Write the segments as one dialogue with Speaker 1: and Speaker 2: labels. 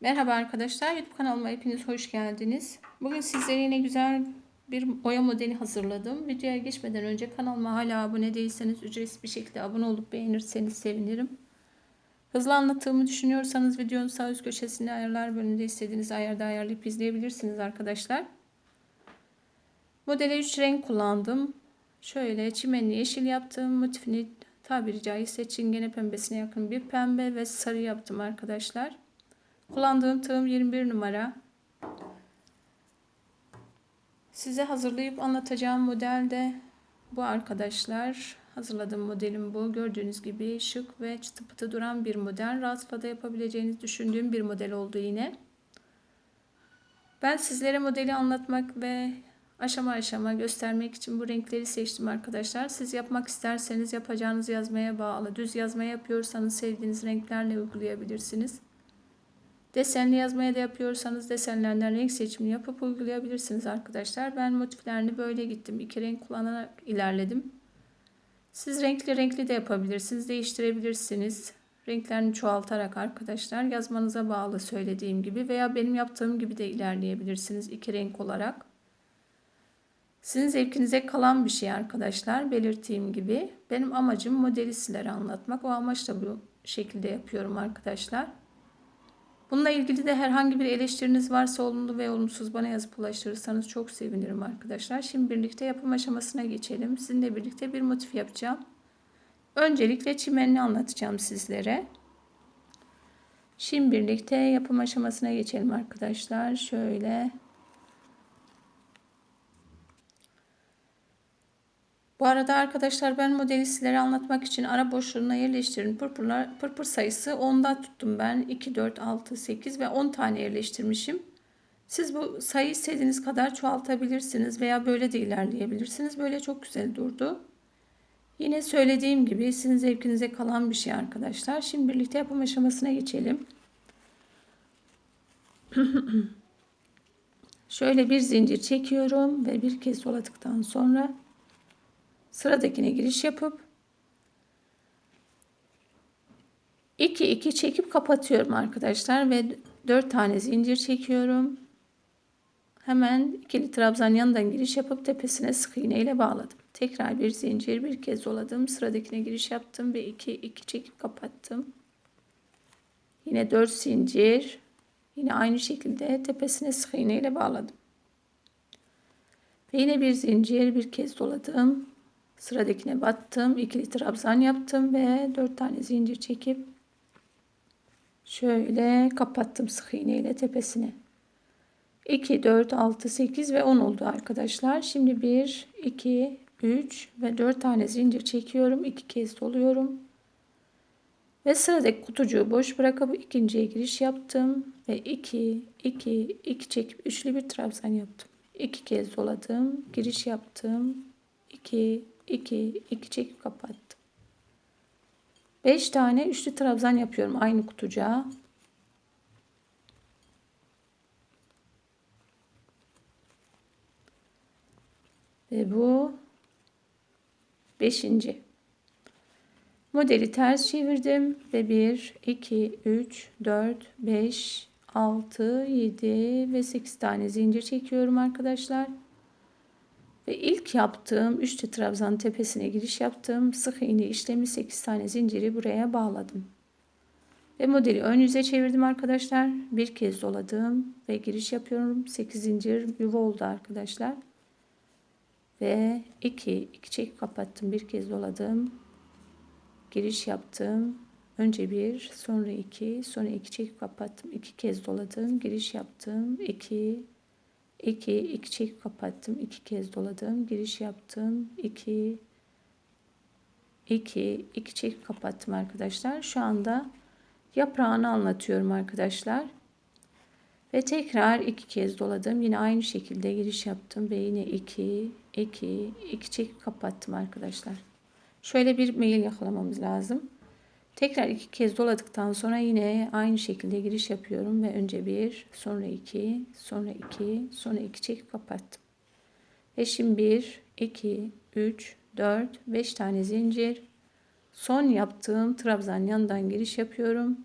Speaker 1: Merhaba arkadaşlar, YouTube kanalıma hepiniz hoş geldiniz. Bugün sizlere yine güzel bir boya modeli hazırladım. Videoya geçmeden önce kanalıma hala abone değilseniz ücretsiz bir şekilde abone olup beğenirseniz sevinirim. Hızlı anlattığımı düşünüyorsanız videonun sağ üst köşesinde ayarlar bölümünde istediğiniz ayarda ayarlayıp izleyebilirsiniz arkadaşlar. Modele 3 renk kullandım. Şöyle çimenli yeşil yaptım. Motifini tabiri caizse çingene pembesine yakın bir pembe ve sarı yaptım arkadaşlar. Kullandığım tığım 21 numara. Size hazırlayıp anlatacağım model de bu arkadaşlar. Hazırladığım modelim bu. Gördüğünüz gibi şık ve çıtı pıtı duran bir model. Rahatlıkla da yapabileceğinizi düşündüğüm bir model oldu yine. Ben sizlere modeli anlatmak ve aşama aşama göstermek için bu renkleri seçtim arkadaşlar. Siz yapmak isterseniz yapacağınız yazmaya bağlı. Düz yazma yapıyorsanız sevdiğiniz renklerle uygulayabilirsiniz. Desenli yazmaya da yapıyorsanız desenlerden renk seçimini yapıp uygulayabilirsiniz arkadaşlar. Ben motiflerini böyle gittim. İki renk kullanarak ilerledim. Siz renkli renkli de yapabilirsiniz. Değiştirebilirsiniz. Renklerini çoğaltarak arkadaşlar yazmanıza bağlı söylediğim gibi veya benim yaptığım gibi de ilerleyebilirsiniz iki renk olarak. Sizin zevkinize kalan bir şey arkadaşlar belirttiğim gibi. Benim amacım modeli sizlere anlatmak. O amaçla bu şekilde yapıyorum arkadaşlar. Bununla ilgili de herhangi bir eleştiriniz varsa olumlu ve olumsuz bana yazıp ulaştırırsanız çok sevinirim arkadaşlar. Şimdi birlikte yapım aşamasına geçelim. Sizinle birlikte bir motif yapacağım. Öncelikle çimenini anlatacağım sizlere. Şimdi birlikte yapım aşamasına geçelim arkadaşlar. Şöyle Bu arada arkadaşlar ben modeli sizlere anlatmak için ara boşluğuna yerleştirin. Pırpırlar, pırpır sayısı 10'da tuttum ben. 2, 4, 6, 8 ve 10 tane yerleştirmişim. Siz bu sayı istediğiniz kadar çoğaltabilirsiniz veya böyle de ilerleyebilirsiniz. Böyle çok güzel durdu. Yine söylediğim gibi sizin zevkinize kalan bir şey arkadaşlar. Şimdi birlikte yapım aşamasına geçelim. Şöyle bir zincir çekiyorum ve bir kez doladıktan sonra sıradakine giriş yapıp 2 2 çekip kapatıyorum arkadaşlar ve 4 tane zincir çekiyorum. Hemen ikili trabzan yanından giriş yapıp tepesine sık iğne ile bağladım. Tekrar bir zincir bir kez doladım. Sıradakine giriş yaptım ve 2 2 çekip kapattım. Yine 4 zincir. Yine aynı şekilde tepesine sık iğne ile bağladım. Ve yine bir zincir bir kez doladım. Sıradakine battım. ikili trabzan yaptım ve 4 tane zincir çekip şöyle kapattım sık iğne ile tepesine. 2, 4, 6, 8 ve 10 oldu arkadaşlar. Şimdi 1, 2, 3 ve 4 tane zincir çekiyorum. 2 kez doluyorum. Ve sıradaki kutucuğu boş bırakıp ikinciye giriş yaptım. Ve 2, 2, 2 çekip üçlü bir trabzan yaptım. 2 kez doladım. Giriş yaptım. 2, 2, 2 çekip kapattım. 5 tane üçlü trabzan yapıyorum aynı kutucuğa. Ve bu 5. Modeli ters çevirdim ve 1, 2, 3, 4, 5, 6, 7 ve 8 tane zincir çekiyorum arkadaşlar. Ve ilk yaptığım üçlü trabzan tepesine giriş yaptım. Sık iğne işlemi 8 tane zinciri buraya bağladım. Ve modeli ön yüze çevirdim arkadaşlar. Bir kez doladım ve giriş yapıyorum. 8 zincir yuva oldu arkadaşlar. Ve 2 2 çek kapattım. Bir kez doladım. Giriş yaptım. Önce bir, sonra iki, sonra iki çek kapattım. iki kez doladım. Giriş yaptım. 2 2 2 çek kapattım. 2 kez doladım. Giriş yaptım. 2 2 2 çek kapattım arkadaşlar. Şu anda yaprağını anlatıyorum arkadaşlar. Ve tekrar iki kez doladım. Yine aynı şekilde giriş yaptım ve yine 2 2 2 çek kapattım arkadaşlar. Şöyle bir mail yakalamamız lazım. Tekrar iki kez doladıktan sonra yine aynı şekilde giriş yapıyorum ve önce bir, sonra iki, sonra iki, sonra iki çekip kapattım. Ve şimdi bir, iki, üç, dört, beş tane zincir. Son yaptığım trabzan yanından giriş yapıyorum.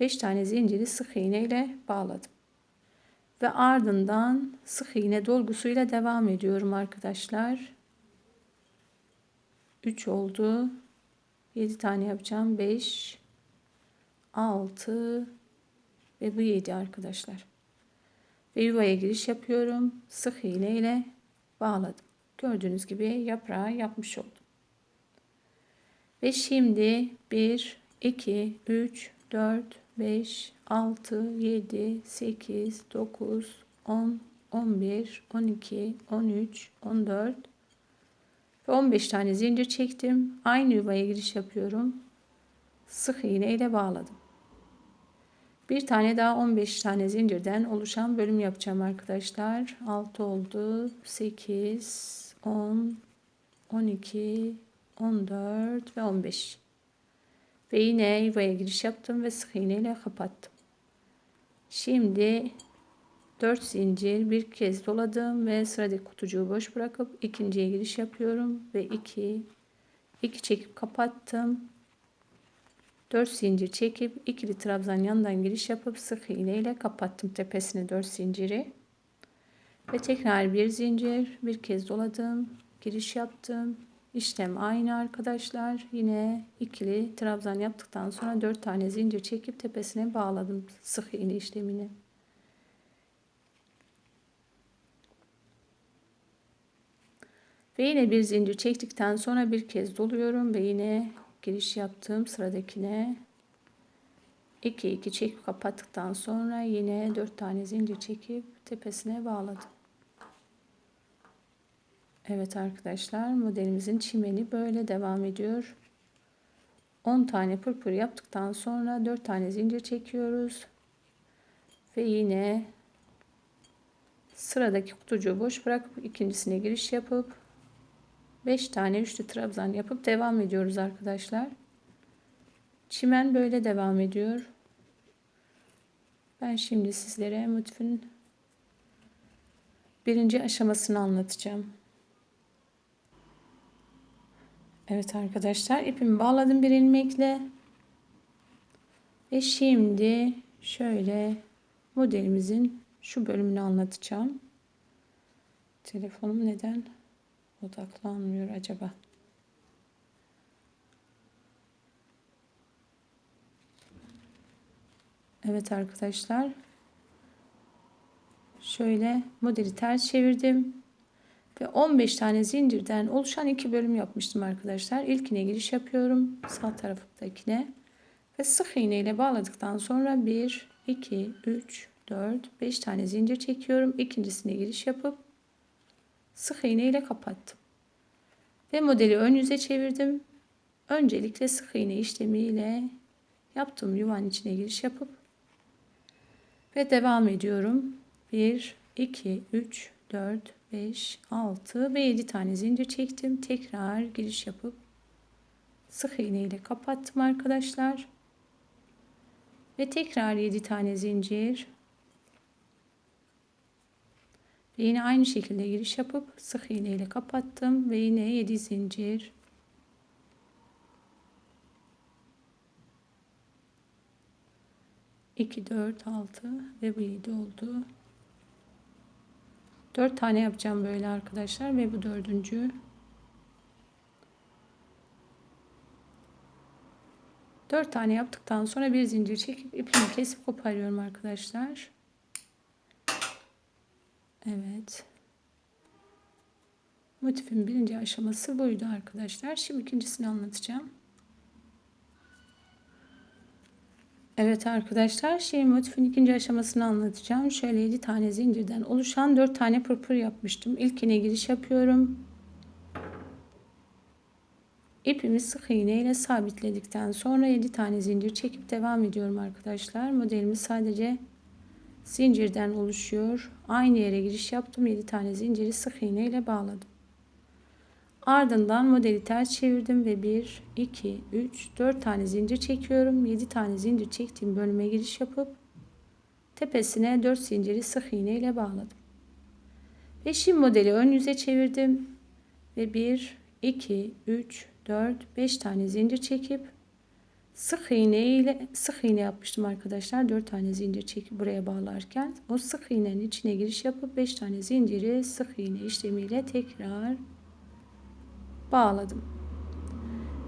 Speaker 1: 5 tane zinciri sık iğne ile bağladım. Ve ardından sık iğne dolgusuyla devam ediyorum arkadaşlar. 3 oldu. 7 tane yapacağım. 5 6 ve bu 7 arkadaşlar. Ve yuvaya giriş yapıyorum. Sık iğne ile bağladım. Gördüğünüz gibi yaprağı yapmış oldum. Ve şimdi 1 2 3 4 5 6 7 8 9 10 11 12 13 14 ve 15 tane zincir çektim. Aynı yuvaya giriş yapıyorum. Sık iğne ile bağladım. Bir tane daha 15 tane zincirden oluşan bölüm yapacağım arkadaşlar. 6 oldu. 8, 10, 12, 14 ve 15. Ve yine yuvaya giriş yaptım ve sık iğne ile kapattım. Şimdi 4 zincir bir kez doladım ve sıradaki kutucuğu boş bırakıp ikinciye giriş yapıyorum ve 2 2 çekip kapattım. 4 zincir çekip ikili trabzan yandan giriş yapıp sık iğne ile kapattım tepesine 4 zinciri. Ve tekrar bir zincir bir kez doladım. Giriş yaptım. İşlem aynı arkadaşlar. Yine ikili trabzan yaptıktan sonra 4 tane zincir çekip tepesine bağladım sık iğne işlemini. Ve yine bir zincir çektikten sonra bir kez doluyorum ve yine giriş yaptım sıradakine 2 2 çekip kapattıktan sonra yine 4 tane zincir çekip tepesine bağladım. Evet arkadaşlar modelimizin çimeni böyle devam ediyor. 10 tane pırpır yaptıktan sonra 4 tane zincir çekiyoruz. Ve yine sıradaki kutucuğu boş bırakıp ikincisine giriş yapıp 5 tane üçlü trabzan yapıp devam ediyoruz arkadaşlar. Çimen böyle devam ediyor. Ben şimdi sizlere motifin birinci aşamasını anlatacağım. Evet arkadaşlar ipimi bağladım bir ilmekle. Ve şimdi şöyle modelimizin şu bölümünü anlatacağım. Telefonum neden odaklanmıyor acaba? Evet arkadaşlar. Şöyle modeli ters çevirdim. Ve 15 tane zincirden oluşan iki bölüm yapmıştım arkadaşlar. İlkine giriş yapıyorum. Sağ taraftakine. Ve sık iğne ile bağladıktan sonra 1, 2, 3, 4, 5 tane zincir çekiyorum. İkincisine giriş yapıp sık iğne ile kapattım. Ve modeli ön yüze çevirdim. Öncelikle sık iğne işlemiyle yaptığım yuvanın içine giriş yapıp ve devam ediyorum. 1, 2, 3, 4, 5, 6 ve 7 tane zincir çektim. Tekrar giriş yapıp sık iğne ile kapattım arkadaşlar. Ve tekrar 7 tane zincir. Ve yine aynı şekilde giriş yapıp sık iğne ile kapattım ve yine 7 zincir. 2, 4, 6 ve bu 7 oldu. 4 tane yapacağım böyle arkadaşlar ve bu dördüncü. 4 tane yaptıktan sonra bir zincir çekip ipimi kesip koparıyorum arkadaşlar. Evet. Motifin birinci aşaması buydu arkadaşlar. Şimdi ikincisini anlatacağım. Evet arkadaşlar şey motifin ikinci aşamasını anlatacağım. Şöyle 7 tane zincirden oluşan 4 tane pırpır yapmıştım. İlkine giriş yapıyorum. İpimi sık iğne ile sabitledikten sonra 7 tane zincir çekip devam ediyorum arkadaşlar. Modelimiz sadece zincirden oluşuyor. Aynı yere giriş yaptım. 7 tane zinciri sık iğne ile bağladım. Ardından modeli ters çevirdim ve 1, 2, 3, 4 tane zincir çekiyorum. 7 tane zincir çektiğim bölüme giriş yapıp tepesine 4 zinciri sık iğne ile bağladım. Ve şimdi modeli ön yüze çevirdim ve 1, 2, 3, 4, 5 tane zincir çekip sık iğne ile sık iğne yapmıştım arkadaşlar. 4 tane zincir çekip buraya bağlarken o sık iğnenin içine giriş yapıp 5 tane zinciri sık iğne işlemiyle tekrar bağladım.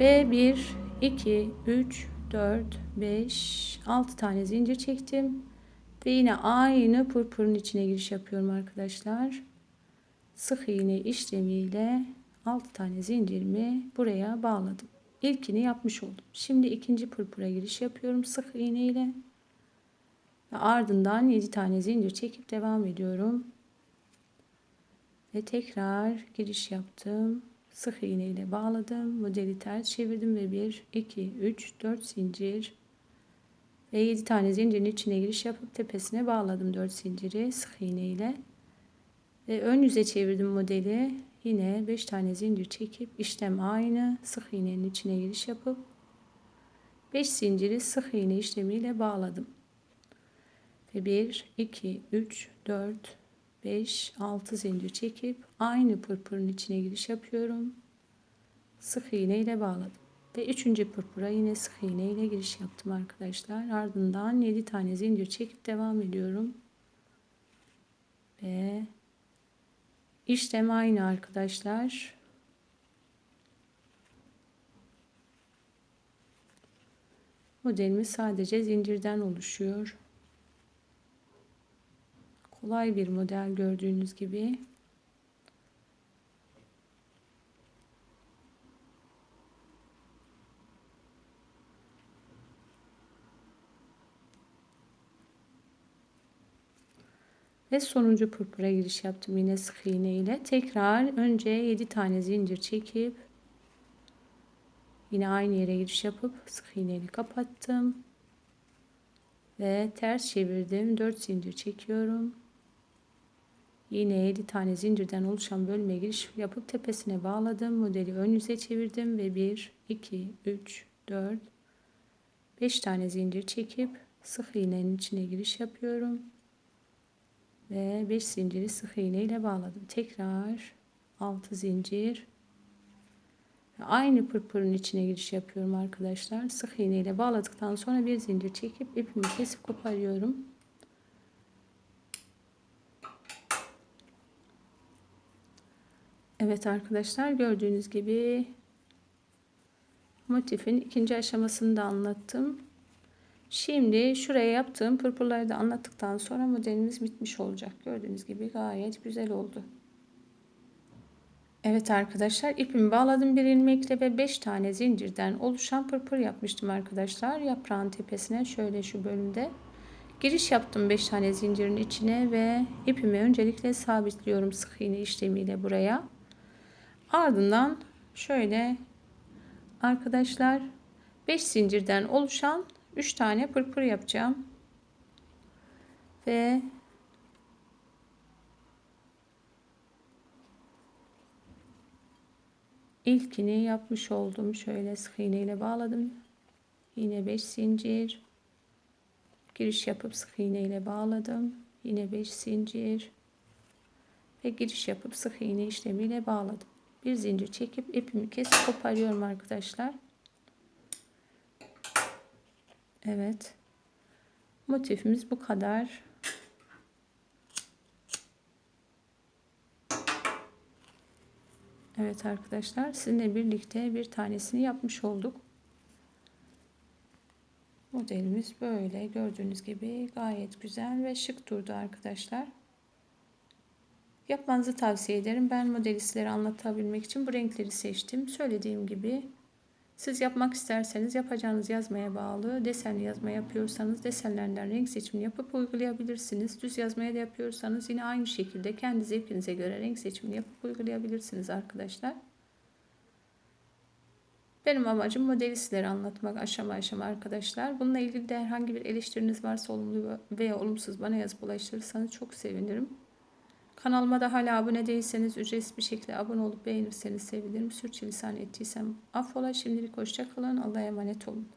Speaker 1: Ve 1 2 3 4 5 6 tane zincir çektim. Ve yine aynı pırpırın içine giriş yapıyorum arkadaşlar. Sık iğne işlemiyle 6 tane zincirimi buraya bağladım. İlkini yapmış oldum. Şimdi ikinci pırpıra giriş yapıyorum sık iğne ile. Ve ardından 7 tane zincir çekip devam ediyorum. Ve tekrar giriş yaptım. Sık iğne ile bağladım. Modeli ters çevirdim ve 1, 2, 3, 4 zincir ve 7 tane zincirin içine giriş yapıp tepesine bağladım 4 zinciri sık iğne ile. Ve ön yüze çevirdim modeli. Yine 5 tane zincir çekip işlem aynı. Sık iğnenin içine giriş yapıp 5 zinciri sık iğne işlemiyle bağladım. Ve 1, 2, 3, 4, 5, 6 zincir çekip aynı pırpırın içine giriş yapıyorum. Sık iğne ile bağladım. Ve üçüncü pırpıra yine sık iğne ile giriş yaptım arkadaşlar. Ardından 7 tane zincir çekip devam ediyorum. Ve işlem aynı arkadaşlar. Modelimiz sadece zincirden oluşuyor. Kolay bir model gördüğünüz gibi. Ve sonuncu pırpıra giriş yaptım yine sık iğne ile. Tekrar önce 7 tane zincir çekip yine aynı yere giriş yapıp sık iğne ile kapattım. Ve ters çevirdim. 4 zincir çekiyorum. Yine 7 tane zincirden oluşan bölme giriş yapıp tepesine bağladım. Modeli ön yüze çevirdim ve 1, 2, 3, 4, 5 tane zincir çekip sık iğnenin içine giriş yapıyorum ve 5 zinciri sık iğne ile bağladım. Tekrar 6 zincir aynı pırpırın içine giriş yapıyorum arkadaşlar. Sık iğne ile bağladıktan sonra bir zincir çekip ipimi kesip koparıyorum. Evet arkadaşlar gördüğünüz gibi motifin ikinci aşamasını da anlattım. Şimdi şuraya yaptığım pırpırları da anlattıktan sonra modelimiz bitmiş olacak. Gördüğünüz gibi gayet güzel oldu. Evet arkadaşlar ipimi bağladım bir ilmekle ve 5 tane zincirden oluşan pırpır yapmıştım arkadaşlar. Yaprağın tepesine şöyle şu bölümde. Giriş yaptım 5 tane zincirin içine ve ipimi öncelikle sabitliyorum sık iğne işlemiyle buraya. Ardından şöyle arkadaşlar 5 zincirden oluşan 3 tane pırpır yapacağım. Ve ilkini yapmış oldum. Şöyle sık iğne ile bağladım. Yine 5 zincir. Giriş yapıp sık iğne ile bağladım. Yine 5 zincir. Ve giriş yapıp sık iğne işlemiyle bağladım. Bir zincir çekip ipimi kesip koparıyorum arkadaşlar. Evet. Motifimiz bu kadar. Evet arkadaşlar sizinle birlikte bir tanesini yapmış olduk. Modelimiz böyle gördüğünüz gibi gayet güzel ve şık durdu arkadaşlar. Yapmanızı tavsiye ederim. Ben modeli anlatabilmek için bu renkleri seçtim. Söylediğim gibi siz yapmak isterseniz yapacağınız yazmaya bağlı. Desenli yazma yapıyorsanız desenlerden renk seçimini yapıp uygulayabilirsiniz. Düz yazmaya da yapıyorsanız yine aynı şekilde kendi zevkinize göre renk seçimini yapıp uygulayabilirsiniz arkadaşlar. Benim amacım modeli sizlere anlatmak aşama aşama arkadaşlar. Bununla ilgili de herhangi bir eleştiriniz varsa olumlu veya olumsuz bana yazıp ulaştırırsanız çok sevinirim. Kanalıma da hala abone değilseniz ücretsiz bir şekilde abone olup beğenirseniz sevinirim. Sürçülisan ettiysem affola. Şimdilik hoşçakalın. Allah'a emanet olun.